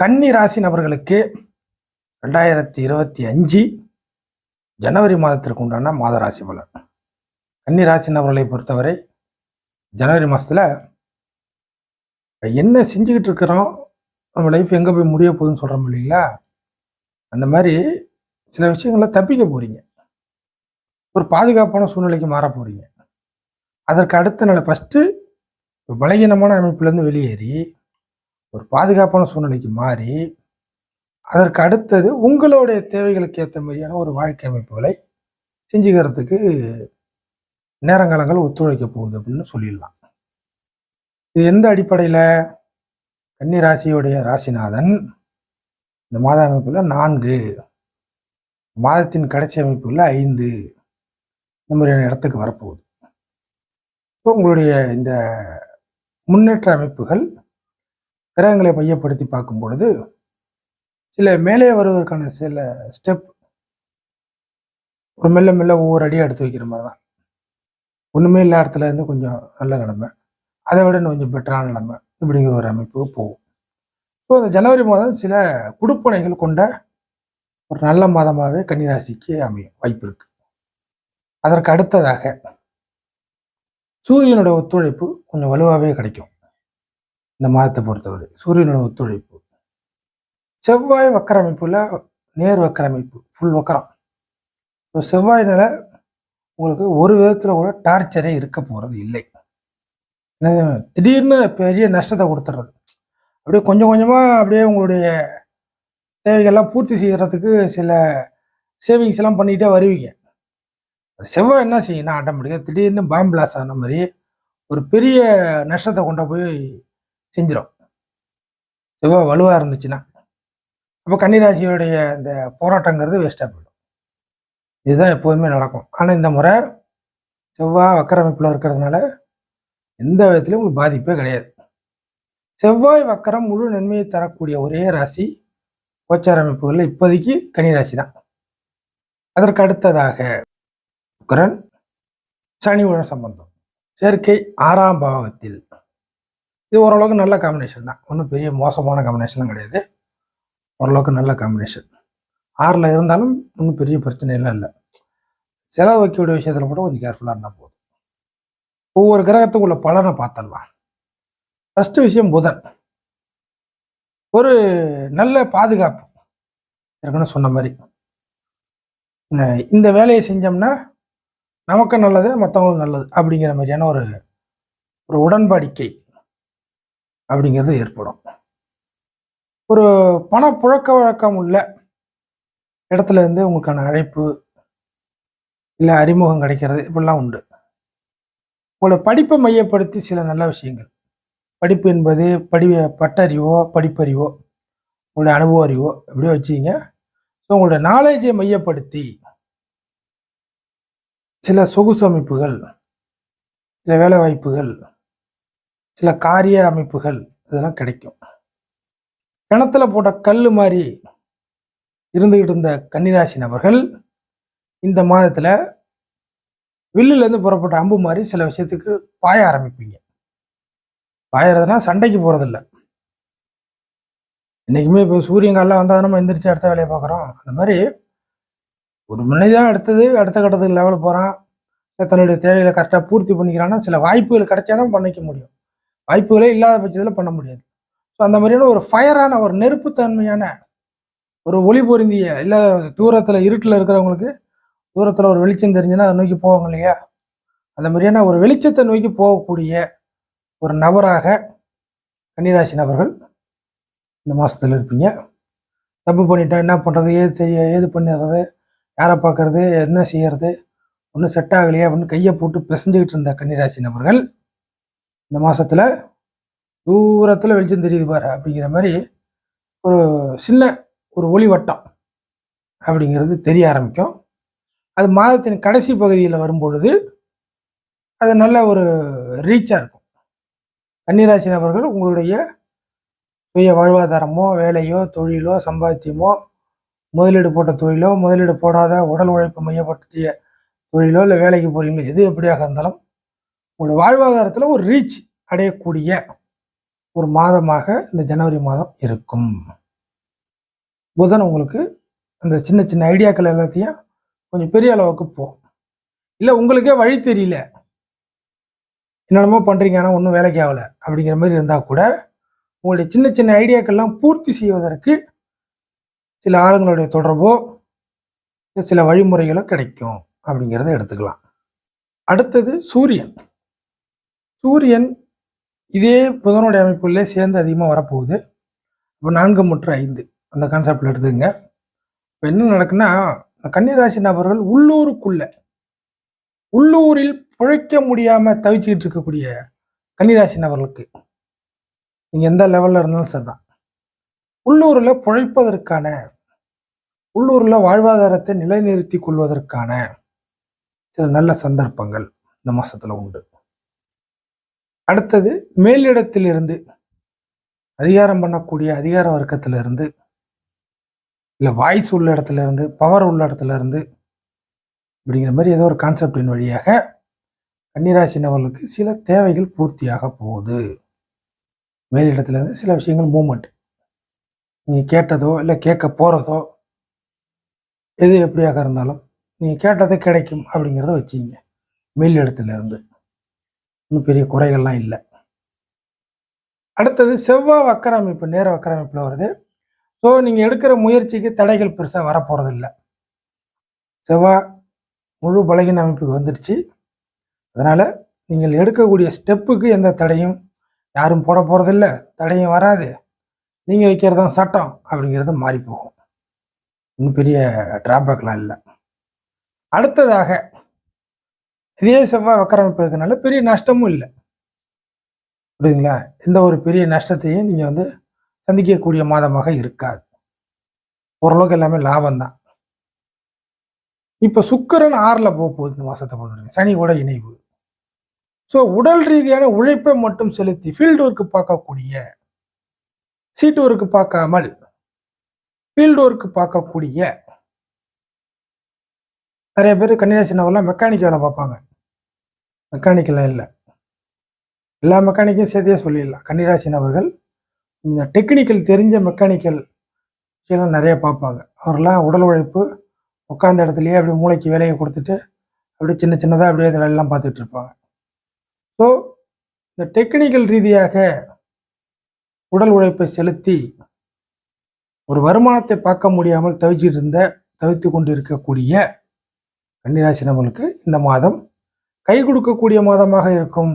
கன்னி ராசி நபர்களுக்கு ரெண்டாயிரத்தி இருபத்தி அஞ்சு ஜனவரி மாதத்திற்கு உண்டான மாத ராசி பலன். கன்னி ராசி நபர்களை பொறுத்தவரை ஜனவரி மாதத்தில் என்ன செஞ்சுக்கிட்டு இருக்கிறோம் நம்ம லைஃப் எங்கே போய் முடிய போகுதுன்னு சொல்கிறோம் இல்லைங்களா அந்த மாதிரி சில விஷயங்களை தப்பிக்க போகிறீங்க ஒரு பாதுகாப்பான சூழ்நிலைக்கு மாற போகிறீங்க அதற்கு அடுத்த நாள் ஃபஸ்ட்டு பலகீனமான அமைப்புலேருந்து வெளியேறி ஒரு பாதுகாப்பான சூழ்நிலைக்கு மாறி அதற்கு அடுத்தது உங்களுடைய தேவைகளுக்கு ஏற்ற மாதிரியான ஒரு வாழ்க்கை அமைப்புகளை செஞ்சுக்கிறதுக்கு நேரங்காலங்கள் ஒத்துழைக்க போகுது அப்படின்னு சொல்லிடலாம். இது எந்த அடிப்படையில்? கன்னி ராசியுடைய ராசிநாதன் இந்த மாத அமைப்பில் நான்கு மாதத்தின் கடைசி அமைப்புகளில் ஐந்து இந்த மாதிரியான இடத்துக்கு வரப்போகுது. இப்போ உங்களுடைய இந்த முன்னேற்ற அமைப்புகள் கிரகங்களை மையப்படுத்தி பார்க்கும் பொழுது சில மேலே வருவதற்கான சில ஸ்டெப் ஒரு மெல்ல மெல்ல ஒவ்வொரு அடியாக எடுத்து வைக்கிற மாதிரி தான் ஒன்றுமே இல்லாத இடத்துல இருந்து கொஞ்சம் நல்ல நிலைமை. அதை விட இன்னும் கொஞ்சம் பெட்டரான நிலைமை இப்படிங்கிற ஒரு அமைப்புக்கு போகும். ஸோ இந்த ஜனவரி மாதம் சில குடுப்பனைகள் கொண்ட ஒரு நல்ல மாதமாகவே கன்னிராசிக்கு அமையும். வாய்ப்பு இருக்கு. அதற்கு அடுத்ததாக சூரியனோட ஒத்துழைப்பு கொஞ்சம் வலுவாகவே கிடைக்கும். இந்த மாதத்தை பொறுத்தவரை. சூரியனோட ஒத்துழைப்பு. செவ்வாய் வக்கர நேர் வக்கரமைப்பு ஃபுல் வக்கரம். ஸோ செவ்வாயினால உங்களுக்கு ஒரு விதத்தில் கூட டார்ச்சரே இருக்க போகிறது இல்லை. திடீர்னு பெரிய நஷ்டத்தை கொடுத்துறது அப்படியே கொஞ்சம் கொஞ்சமாக அப்படியே உங்களுடைய தேவைகள்லாம் பூர்த்தி செய்கிறதுக்கு சில சேவிங்ஸ் எல்லாம் பண்ணிகிட்டே வருவீங்க. செவ்வாய் என்ன செய்யணும் ஆட்டோமேட்டிக்காக திடீர்னு பாம் பிளாஸ் ஆன மாதிரி ஒரு பெரிய நஷ்டத்தை கொண்டு போய் செஞ்சிடும் செவ்வாய் வலுவாக இருந்துச்சுன்னா அப்போ கன்னிராசியோடைய இந்த போராட்டங்கிறது வேஸ்ட்டாக போயிடும். இதுதான் எப்போதுமே நடக்கும். ஆனால் இந்த முறை செவ்வாய் வக்கர அமைப்பில் இருக்கிறதுனால எந்த விதத்துலையும் உங்களுக்கு பாதிப்பே கிடையாது. செவ்வாய் வக்கரம் முழு நன்மையை தரக்கூடிய ஒரே ராசி கோச்சார அமைப்புகளில் இப்போதைக்கு கன்னிராசி தான். அதற்கு அடுத்ததாக சுக்கிரன் சனியுடன் சம்பந்தம். சேர்க்கை ஆறாம் பாவத்தில் இது ஓரளவுக்கு நல்ல காம்பினேஷன் தான். ஒன்றும் பெரிய மோசமான காம்பினேஷன்லாம் கிடையாது. ஓரளவுக்கு நல்ல காம்பினேஷன் ஆறில் இருந்தாலும் ஒன்றும் பெரிய பிரச்சனையெல்லாம் இல்லை. செலவு வைக்கக்கூடிய விஷயத்தில் மட்டும் கொஞ்சம் கேர்ஃபுல்லாக இருந்தால் போதும். ஒவ்வொரு கிரகத்துக்குள்ள பலனை பார்த்துடலாம். ஃபஸ்ட்டு விஷயம் புதன். ஒரு நல்ல பாதுகாப்பு. இருக்குன்னு சொன்ன மாதிரி. இந்த வேலையை செஞ்சோம்னா நமக்கு நல்லது மற்றவங்களுக்கு நல்லது அப்படிங்கிற மாதிரியான ஒரு ஒரு உடன்படிக்கை. அப்படிங்கிறது ஏற்படும். ஒரு பணப்புழக்க வழக்கம் உள்ள இடத்துல இருந்து உங்களுக்கான அழைப்பு இல்லை அறிமுகம் கிடைக்கிறது இப்படிலாம் உண்டு. உங்களை படிப்பை மையப்படுத்தி சில நல்ல விஷயங்கள். படிப்பு என்பது படி பட்டறிவோ படிப்பறிவோ உங்களுடைய அனுபவ அறிவோ எப்படியோ வச்சுக்கிங்க. ஸோ உங்களுடைய நாலேஜை மையப்படுத்தி சில சொகுசு அமைப்புகள் சில வேலை வாய்ப்புகள் சில காரிய அமைப்புகள் இதெல்லாம் கிடைக்கும். கிணத்துல போட்ட கல் மாதிரி இருந்துகிட்டு இருந்த கன்னிராசி நபர்கள் இந்த மாதத்துல வில்லுலேருந்து புறப்பட்ட அம்பு மாதிரி சில விஷயத்துக்கு பாய ஆரம்பிப்பீங்க. பாயறதுனா சண்டைக்கு போறதில்ல. இன்னைக்குமே இப்போ சூரியங்காலில் வந்தால் நம்ம எந்திரிச்சு அடுத்த வேலையை பார்க்குறோம். அந்த மாதிரி ஒரு முன்னேதான் அடுத்தது அடுத்த கட்டத்துக்கு லெவல் போகிறான் தன்னுடைய தேவைகளை கரெக்டாக பூர்த்தி பண்ணிக்கிறான்னா சில வாய்ப்புகள் கிடைச்சாதான் பண்ணிக்க முடியும். வாய்ப்புகளே இல்லாத பட்சத்தில் பண்ண முடியாது. ஸோ அந்த மாதிரியான ஒரு ஃபயரான ஒரு நெருப்புத்தன்மையான ஒரு ஒளி பொருந்திய இல்லை தூரத்தில் இருட்டில் இருக்கிறவங்களுக்கு தூரத்தில் ஒரு வெளிச்சம் தெரிஞ்சுன்னா அதை நோக்கி போவாங்க இல்லையா? அந்த மாதிரியான ஒரு வெளிச்சத்தை நோக்கி போகக்கூடிய ஒரு நபராக கன்னிராசி நபர்கள் இந்த மாதத்தில் இருப்பீங்க. தப்பு பண்ணிட்டோம் என்ன பண்ணுறது ஏது தெரிய ஏது பண்ணிடுறது? யாரை பார்க்கறது? என்ன செய்யறது? ஒன்றும் செட் ஆகலையே? அப்படின்னு கையை போட்டு பிசைஞ்சுக்கிட்டு இருந்த கன்னிராசி நபர்கள் இந்த மாதத்தில் தூரத்தில் வெளிச்சம் தெரியுது பாரு அப்படிங்கிற மாதிரி ஒரு சின்ன ஒரு ஒளி வட்டம் அப்படிங்கிறது தெரிய ஆரம்பிக்கும். அது மாதத்தின் கடைசி பகுதியில் வரும்பொழுது அது நல்ல ஒரு ரீச்சாக இருக்கும். கன்னிராசி நபர்கள் உங்களுடைய சுய வாழ்வாதாரமோ வேலையோ தொழிலோ சம்பாத்தியமோ முதலீடு போட்ட தொழிலோ முதலீடு போடாத உடல் உழைப்பு மையப்படுத்திய தொழிலோ இல்லை வேலைக்கு போகிறீங்களோ எது எப்படியாக இருந்தாலும் உங்களோட வாழ்வாதாரத்தில் ஒரு ரீச் அடையக்கூடிய ஒரு மாதமாக இந்த ஜனவரி மாதம் இருக்கும். புதன் உங்களுக்கு அந்த சின்ன சின்ன ஐடியாக்கள் எல்லாத்தையும் கொஞ்சம் பெரிய அளவுக்கு போகும். இல்லை உங்களுக்கே வழி தெரியல. என்னென்னமோ பண்ணுறீங்க ஆனால் ஒன்றும் வேலைக்கு ஆகலை அப்படிங்கிற மாதிரி இருந்தால் கூட உங்களுடைய சின்ன சின்ன ஐடியாக்கள்லாம் பூர்த்தி செய்வதற்கு சில ஆளுங்களுடைய தொடர்போ சில வழிமுறைகளோ கிடைக்கும் அப்படிங்கிறத எடுத்துக்கலாம். அடுத்தது சூரியன். சூரியன் இதே புதனுடைய அமைப்புகளே சேர்ந்து அதிகமாக வரப்போகுது. இப்போ நான்கு முற்று ஐந்து. அந்த கான்செப்டில் எடுத்துங்க இப்போ என்ன நடக்குன்னா இந்த கன்னிராசி நபர்கள் உள்ளூருக்குள்ள உள்ளூரில் பிழைக்க முடியாமல் தவிச்சுக்கிட்டு இருக்கக்கூடிய கன்னிராசி நபர்களுக்கு நீங்கள் எந்த லெவலில் இருந்தாலும் சரிதான். உள்ளூரில் பிழைப்பதற்கான உள்ளூரில் வாழ்வாதாரத்தை நிலைநிறுத்தி கொள்வதற்கான சில நல்ல சந்தர்ப்பங்கள் இந்த மாதத்தில் உண்டு. அடுத்தது மேலிடத்திலிருந்து அதிகாரம் பண்ணக்கூடிய அதிகார வர்க்கத்திலிருந்து இல்லை வாய்ஸ் உள்ள இடத்துல இருந்து பவர் உள்ள இடத்துல இருந்து அப்படிங்கிற மாதிரி ஏதோ ஒரு கான்செப்டின் வழியாக கன்னிராசி நபர்களுக்கு சில தேவைகள் பூர்த்தியாக போகுது. மேலிடத்துலேருந்து சில விஷயங்கள் மூமெண்ட் நீங்கள் கேட்டதோ இல்லை கேட்க போகிறதோ எது எப்படியாக இருந்தாலும் நீங்கள் கேட்டது கிடைக்கும் அப்படிங்கிறத வச்சிங்க மேலிடத்துலேருந்து. இருந்து ஒன்றும் பெரிய குறைகள்லாம் இல்லை. அடுத்தது செவ்வாய் வக்கர அமைப்பு நேர வக்கர அமைப்பில் வருது. ஸோ நீங்கள் எடுக்கிற முயற்சிக்கு தடைகள் பெருசாக வரப்போகிறது இல்லை செவ்வாய் முழு பலகின அமைப்புக்கு வந்துடுச்சு. அதனால் நீங்கள் எடுக்கக்கூடிய ஸ்டெப்புக்கு எந்த தடையும் யாரும் போட போகிறதில்ல தடையும் வராது. நீங்கள் வைக்கிறது தான் சட்டம் அப்படிங்கிறது மாறி போகும் இன்னும் பெரிய ட்ராபேக்லாம் இல்லை. அடுத்ததாக இதே செவ்வாய் வக்கர இருக்கிறதுனால பெரிய நஷ்டமும் இல்லை. புரியுதுங்களா? எந்த ஒரு பெரிய நஷ்டத்தையும் நீங்கள் வந்து சந்திக்கக்கூடிய மாதமாக இருக்காது. ஓரளவுக்கு எல்லாமே லாபம்தான். இப்போ சுக்கரன் ஆறில் போக போகுது இந்த மாதத்தை பொறுத்தவரைக்கும். சனி கூட இணைவு. ஸோ உடல் ரீதியான உழைப்பை மட்டும் செலுத்தி ஃபீல்டு ஒர்க்கு பார்க்கக்கூடிய சீட்டு ஒர்க்கு பார்க்காமல் ஃபீல்டு ஒர்க்கு பார்க்கக்கூடிய நிறைய பேர் கன்னிராசி நபர்லாம் மெக்கானிக் வேலை பார்ப்பாங்க. மெக்கானிக்கெல்லாம் இல்லை. எல்லா மெக்கானிக்கையும் சேர்த்தே சொல்லிடலாம். கன்னிராசி நபர்கள் இந்த டெக்னிக்கல் தெரிஞ்ச மெக்கானிக்கல் விஷயம்லாம் நிறைய பார்ப்பாங்க. அவரெல்லாம் உடல் உழைப்பு உட்காந்த இடத்துலையே அப்படியே மூளைக்கு வேலையை கொடுத்துட்டு அப்படியே சின்ன சின்னதாக அப்படியே அந்த வேலையெல்லாம் பார்த்துட்டு இருப்பாங்க. ஸோ இந்த டெக்னிக்கல் ரீதியாக உடல் உழைப்பை செலுத்தி ஒரு வருமானத்தை பார்க்க முடியாமல் தவிச்சிட்டு இருந்த தவித்து கொண்டு இருக்கக்கூடிய கன்னிராசி நம்மளுக்கு இந்த மாதம் கை கொடுக்கக்கூடிய மாதமாக இருக்கும்.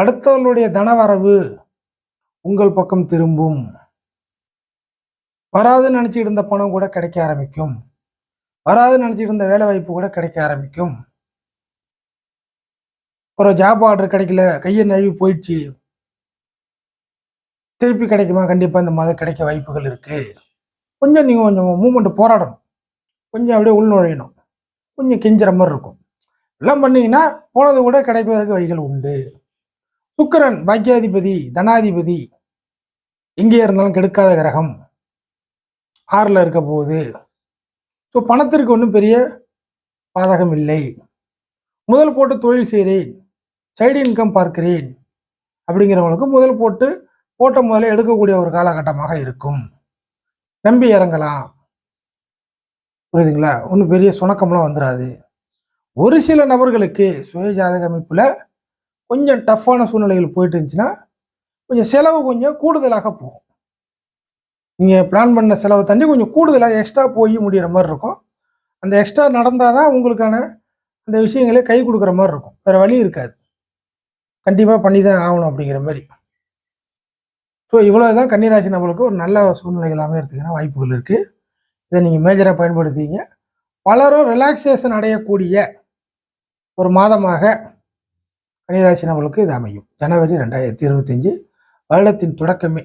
அடுத்தவர்களுடைய தனவரவு உங்கள் பக்கம் திரும்பும். வராதுன்னு நினச்சிட்டு இருந்த பணம் கூட கிடைக்க ஆரம்பிக்கும். வராதுன்னு நினச்சிட்டு இருந்த வேலை வாய்ப்பு கூட கிடைக்க ஆரம்பிக்கும். ஒரு ஜாப் ஆர்டர் கிடைக்கல கையை நழுவி போயிடுச்சு. திருப்பி கிடைக்குமா? கண்டிப்பாக இந்த மாதம் கிடைக்க வாய்ப்புகள் இருக்குது கொஞ்சம் நீங்கள் கொஞ்சம் மூமெண்ட் போராடணும். கொஞ்சம் அப்படியே உள்நுழையணும். கொஞ்சம் கெஞ்சுற மாதிரி இருக்கும். எல்லாம் பண்ணீங்கன்னா போனது கூட கிடைப்பதற்கு வழிகள் உண்டு. சுக்கரன் பாக்கியாதிபதி தனாதிபதி எங்கே இருந்தாலும் கெடுக்காத கிரகம். ஆறில் இருக்க போகுது. ஸோ பணத்திற்கு ஒன்றும் பெரிய பாதகம் இல்லை. முதல் போட்டு தொழில் செய்கிறேன். சைடு இன்கம் பார்க்கிறேன். அப்படிங்கிறவங்களுக்கு முதல் போட்டு போட்ட முதல்ல எடுக்கக்கூடிய ஒரு காலகட்டமாக இருக்கும். நம்பி இறங்கலாம். புரியுதுங்களா? ஒன்றும் பெரிய சுணக்கம்லாம் வந்துடாது ஒரு சில நபர்களுக்கு சுய ஜாதக அமைப்பில் கொஞ்சம் டஃப்பான சூழ்நிலைகள் போயிட்டு இருந்துச்சுன்னா கொஞ்சம் செலவு கொஞ்சம் கூடுதலாக போகும். நீங்கள் பிளான் பண்ண செலவை தாண்டி கொஞ்சம் கூடுதலாக எக்ஸ்ட்ரா போய் முடிகிற மாதிரி இருக்கும். அந்த எக்ஸ்ட்ரா நடந்தால் தான் உங்களுக்கான அந்த விஷயங்களே கை கொடுக்குற மாதிரி இருக்கும். வேறு வழி இருக்காது. கண்டிப்பாக பண்ணி தான் ஆகணும் அப்படிங்கிற மாதிரி. ஸோ இவ்வளோ தான் கன்னிராசி நம்மளுக்கு ஒரு நல்ல சூழ்நிலைகள் அமையறதுக்கான வாய்ப்புகள் இருக்குது இதை நீங்கள் மேஜராக பயன்படுத்திங்க. பலரும் ரிலாக்ஸேஷன் அடையக்கூடிய ஒரு மாதமாக கன்னிராசி நம்மளுக்கு இது அமையும். ஜனவரி ரெண்டாயிரத்தி இருபத்தஞ்சி வருடத்தின் தொடக்கமே.